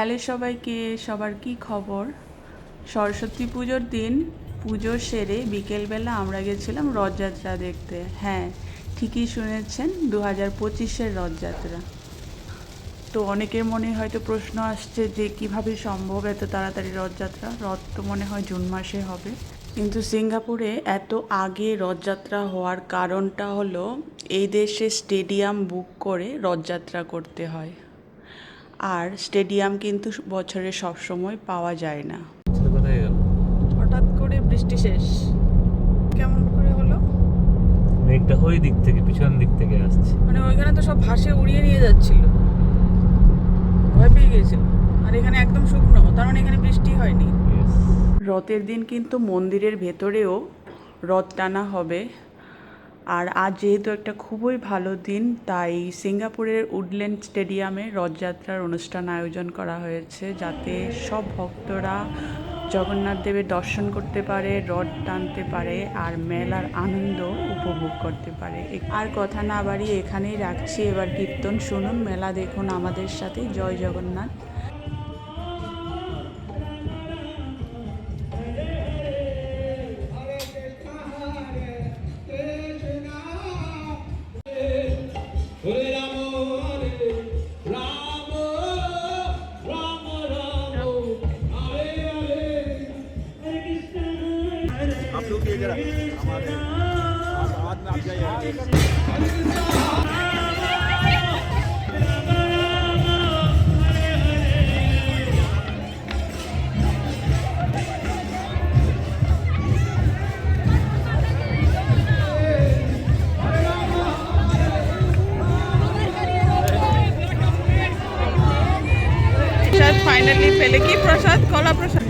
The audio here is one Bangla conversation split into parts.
হ্যালো সবাইকে, সবার কি খবর? সরস্বতী পুজোর দিন, পুজো সেরে বিকেলবেলা আমরা গেছিলাম রথযাত্রা দেখতে। হ্যাঁ ঠিকই শুনেছেন দু হাজার পঁচিশের রথযাত্রা। তো অনেকের মনে হয়তো প্রশ্ন আসছে যে কীভাবে সম্ভব এত তাড়াতাড়ি রথযাত্রা? রথ তো মনে হয় জুন মাসে হবে। কিন্তু সিঙ্গাপুরে এত আগে রথযাত্রা হওয়ার কারণটা হলো, এই দেশে স্টেডিয়াম বুক করে রথযাত্রা করতে হয়। আর স্টেডিয়াম কিন্তু বছরে সব সময় পাওয়া যায় না। হঠাৎ করে বৃষ্টি শেষ। কেমন করে হলো? মেঘটা ওই দিক থেকে পিছন দিক থেকে আসছে। মানে ওইখানে তো সব ভাসে উড়িয়ে নিয়ে যাচ্ছিল। ভয় পেয়ে গিয়েছিল। আর এখানে একদম শুকনো তার মানে এখানে বৃষ্টি হয়নি। রথের দিন কিন্তু মন্দিরের ভেতরেও রথ টানা হবে। আর আজ যেহেতু একটা খুবই ভালো দিন, তাই সিঙ্গাপুরের উডল্যান্ড স্টেডিয়ামে রথযাত্রার অনুষ্ঠান আয়োজন করা হয়েছে যাতে সব ভক্তরা জগন্নাথ দেবের দর্শন করতে পারে, রথ টানতে পারে আর মেলার আনন্দ উপভোগ করতে পারে। আর কথা না বাড়িয়ে এখানেই রাখছি। এবার কীর্তন শুনুন, মেলা দেখুন আমাদের সাথে। জয় জগন্নাথ। आप लोग हमारे आवाज़ में आप जाइए। প্রসাদ ফাইনালি পেলে কি প্রসাদ কলা প্রসাদ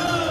Yes!